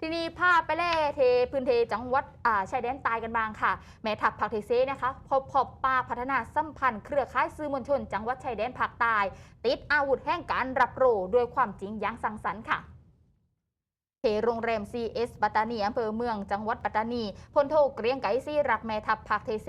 ทีนี้พาพไปเล่เทพื้นเทจังหวัดอ่าชายแดนใตายกันบ้างค่ะ แม่ทัพภาคเทเซนะคะพบพบป้าพัฒนาสัมพันธ์เครือข่ายสื่อมวลชน จังหวัดชายแดนภาคใต้ติดอาวุธแห่งการรับโรด้วยความจริงอย่างสังสรรค์ค่ะเทโรงแรม CS ปัตตานีอำเภอเมืองจังหวัดปัตตานีพลโทเกรียงไก่ซีรับแม่ทัพภาคเทเซ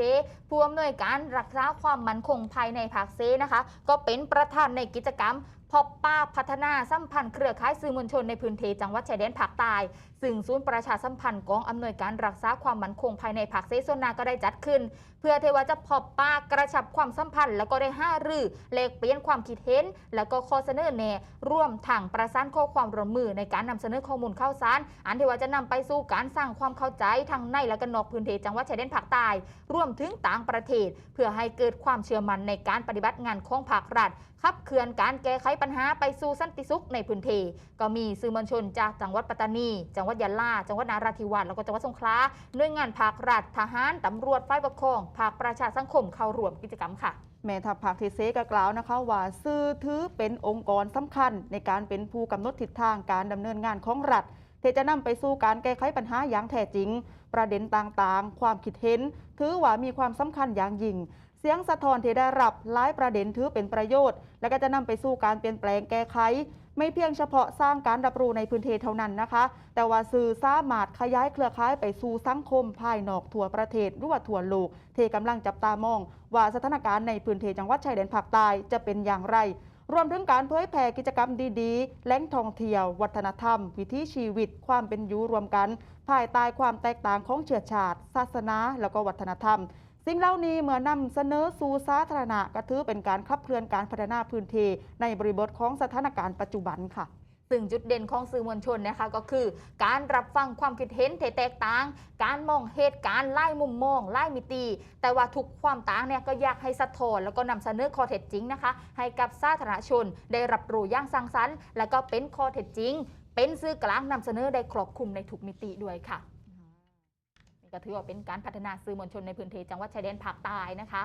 ผู้อำนวยการรักษาความมั่นคงภายในภาคเซนะคะ ก็เป็นประธานในกิจกรรม พบป้าพัฒนาสัมพันธ์เครือข่ายสื่อมวลชนในพื้นที่จังหวัดชายแดนภาคใต้ซึ่งศูนย์ประชาสัมพันธ์กองอำนวยการรักษาความมั่นคงภายในภาคเซโซนาก็ได้จัดขึ้น เพื่อเทว่าจะพบป้ากระชับความสัมพันธ์ แล้วก็ได้ห้ารือแลกเปลี่ยนความคิดเห็น แล้วก็ข้อเสนอแนะร่วมทางประสานข้อความร่วมมือในการนำเสนอข้อมูลข่าวสาร อันเทว่าจะนำไปสู่การสร้างความเข้าใจทั้งในและก็นอกพื้นที่จังหวัดชายแดนภาคใต้รวมถึงต่างประเทศ เพื่อให้เกิดความเชื่อมั่นในการปฏิบัติงานของภาครัฐขับเคลื่อนการแก้ไขปัญหาไปสู่สันติสุขในพื้นที่ก็มีสื่อมวลชนจากจังหวัดปัตตานี จังหวัดยะลา จังหวัดนาราธิวาสแล้วก็จังหวัดสงขลาหน่วยงานภาครัฐทหารตำรวจฝ่ายปกครองภาคประชาสังคมเข้าร่วมกิจกรรมค่ะแม่ทัพภาคเทเซก็กล่าวนะคะว่าสื่อถือเป็นองค์กรสำคัญ ในการเป็นผู้กำหนดทิศทางการดำเนินงานของรัฐที่จะนำไปสู่การแก้ไขปัญหาอย่างแท้จริง ประเด็นต่างๆ ความคิดเห็น ถือว่ามีความสำคัญอย่างยิ่ง เสียงสะท้อนที่ได้รับหลายประเด็นถือเป็นประโยชน์ และก็จะนำไปสู่การเปลี่ยนแปลงแก้ไข ไม่เพียงเฉพาะสร้างการรับรู้ในพื้นที่เท่านั้นนะคะ แต่ว่าสื่อสามารถขยายเครือข่ายไปสู่สังคมภายนอกทั่วประเทศหรือว่าทั่วโลกเทกำลังจับตามอง ว่าสถานการณ์ในพื้นที่จังหวัดชายแดนภาคใต้จะเป็นอย่างไร รวมถึงการเผยแผ่กิจกรรมดีๆ แหล่งท่องเที่ยว วัฒนธรรม วิถีชีวิต ความเป็นอยู่รวมกัน ภายใต้ความแตกต่างของเชื้อชาติ ศาสนา แล้วก็วัฒนธรรม สิ่งเหล่านี้เมื่อนำเสนอสู่สาธารณะก็ถือเป็นการขับเคลื่อนการพัฒนาพื้นที่ในบริบทของสถานการณ์ปัจจุบันค่ะซึ่งจุดเด่นของสื่อมวลชนนะคะก็คือ การรับฟังความคิดเห็นแตกต่าง การมองเหตุการณ์ไล่มุมมองไล่มิติ แต่ว่าทุกความต่างเนี่ยก็อยากให้สะท้อนแล้วก็นำเสนอข้อเท็จจริงนะคะ ให้กับสาธารณชนได้รับรู้อย่างสร้างสรรค์ แล้วก็เป็นข้อเท็จจริง เป็นสื่อกลางนำเสนอได้ครอบคลุมในทุกมิติด้วยค่ะ ก็ถือว่าเป็นการพัฒนาสื่อมวลชนในพื้นที่จังหวัดชายแดนภาคใต้นะคะ